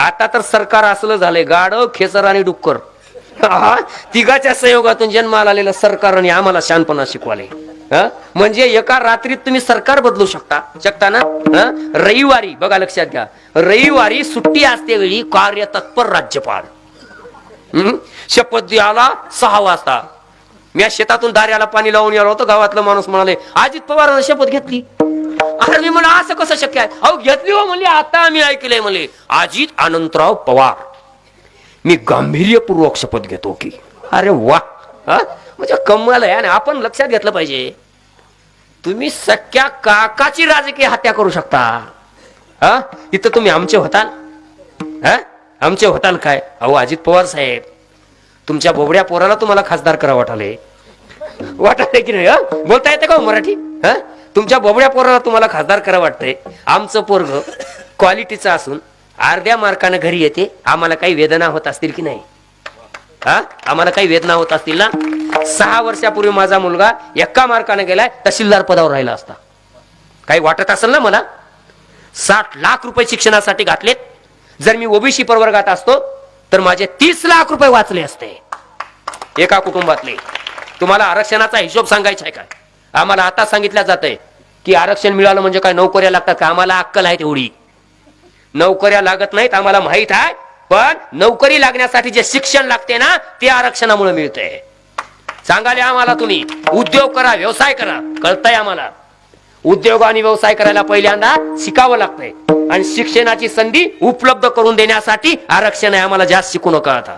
आता तर सरकार असलं झालंय. गाड खेचर आणि डुक्कर. तिघाच्या संयोगातून जन्माला आलेलं सरकारने आम्हाला शानपणा शिकवाले. म्हणजे एका रात्रीत तुम्ही सरकार बदलू शकता. शकता ना? रविवारी बघा लक्षात घ्या. रविवारी सुट्टी असते वेळी कार्य तत्पर राज्यपाल. हम्म? शपथ द्यायला सहा वाजता. मी शेतातून दार्याला पाणी लावून यालो होतो. गावातला माणूस म्हणाले अजित पवारांना शपथ घेतली. अरे मी म्हणलं असं कसं शक्य आहे? अहो घेतली हो म्हणले आता आम्ही ऐकलंय म्हणले. अजित अनंतराव पवार. मी गांभीर्यपूर्वक शपथ घेतो की. अरे वा. म्हणजे कमाल आहे आणि आपण लक्षात घेतलं पाहिजे. तुम्ही सख्या काकाची राजकीय हत्या करू शकता. हा? इथं तुम्ही आमचे होताल. हा? आमचे होताल काय? अहो अजित पवार साहेब तुमच्या बोबड्या पोराला तुम्हाला खासदार करा वाटाले वाटाले की नाही बोलता येते का हो मराठी? हा? तुमच्या बोबड्या पोराला तुम्हाला खासदार करा वाटतंय. आमचं पोरग क्वालिटीचं असून अर्ध्या मार्कानं घरी येते. आम्हाला काही वेदना होत असतील की नाही? हा? आम्हाला काही वेदना होत असतील ना? सहा वर्षापूर्वी माझा मुलगा एका मार्काने गेलाय तहसीलदार पदावर राहिला असता. काही वाटत असेल ना मला? साठ लाख रुपये शिक्षणासाठी घातलेत. जर मी ओबीसी प्रवर्गात असतो तर माझे तीस लाख रुपये वाचले असते. एका कुटुंबातले. तुम्हाला आरक्षणाचा हिशोब सांगायचा आहे काय आम्हाला आता सांगितलं जात आहे की आरक्षण मिळालं म्हणजे काय नोकऱ्या लागतात का? आम्हाला अक्कल आहे तेवढी. नोकऱ्या लागत नाहीत आम्हाला माहीत आहे पण नोकरी लागण्यासाठी जे शिक्षण लागते ना ते आरक्षणामुळे मिळते सांगाले आम्हाला तुम्ही उद्योग करा व्यवसाय करा कळतंय आम्हाला. उद्योग आणि व्यवसाय करायला पहिल्यांदा शिकावं लागतंय. आणि शिक्षणाची संधी उपलब्ध करून देण्यासाठी आरक्षण आहे आम्हाला जास्त शिकू नका आता.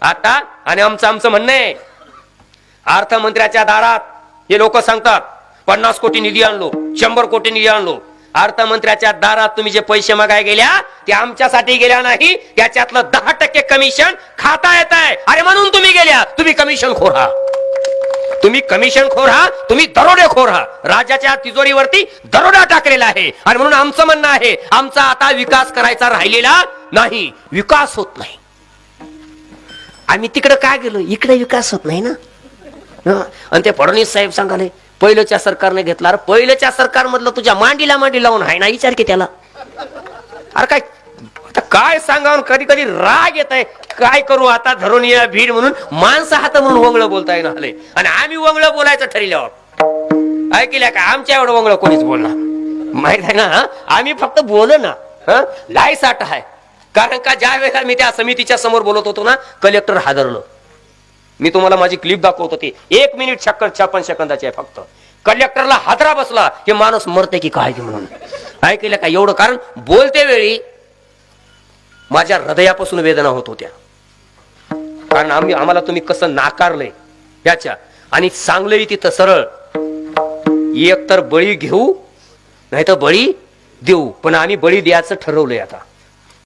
आता आणि आमचं आमचं म्हणणं आहे अर्थमंत्र्याच्या दारात हे लोक सांगतात पन्नास कोटी निधी आणलो शंभर कोटी निधी आणलो. अर्थमंत्र्याच्या दारात तुम्ही जे पैसे मागाय गेल्या ते आमच्यासाठी गेल्या नाही त्याच्यातलं दहा टक्के कमिशन खाता येत आहे. अरे म्हणून तुम्ही गेल्या तुम्ही कमिशन खोर तुम्ही कमिशन खोर तुम्ही दरोडे खोर राजाच्या राज्याच्या तिजोरीवरती दरोडा टाकलेला आहे. आणि म्हणून आमचं म्हणणं आहे आमचा आता विकास करायचा राहिलेला नाही विकास होत नाही. आम्ही तिकडे काय गेलो? इकडे विकास होत नाही ना? आणि ते फडणवीस साहेब सांगाले पहिलेच्या सरकारने घेतला अरे पहिल्याच्या सरकार मधलं तुझ्या मांडीला मांडी लावून आहे ना विचार की त्याला? अरे काय आता काय सांगा कधी कधी राग येत आहे. काय करू आता धरून या भीड म्हणून माणसं हात म्हणून वंगळ बोलता येणार आले आणि आम्ही वंगळ बोलायचं ठरल्यावर. ऐकल्या का? आमच्या एवढं वंगळ कोणीच बोलणार? माहीत आहे ना आम्ही फक्त बोल ना हं? लाई साठ आहे. कारण का ज्या वेळेला मी त्या समितीच्या समोर बोलत होतो ना कलेक्टर हादरलो. मी तुम्हाला माझी क्लिप दाखवत होती एक मिनिट छक्कर छप्पन सेकंदाची आहे फक्त. कलेक्टरला हादरा बसला. की माणूस मरते की काय म्हणून? ऐकलं का? एवढं कारण बोलते वेळी माझ्या हृदयापासून वेदना होत होत्या. कारण आम्ही आम्हाला तुम्ही कसं नाकारलंय याच्या. आणि सांगलंय तिथं सरळ एक तर बळी घेऊ नाही तर बळी देऊ. पण आम्ही बळी द्यायचं ठरवलंय आता.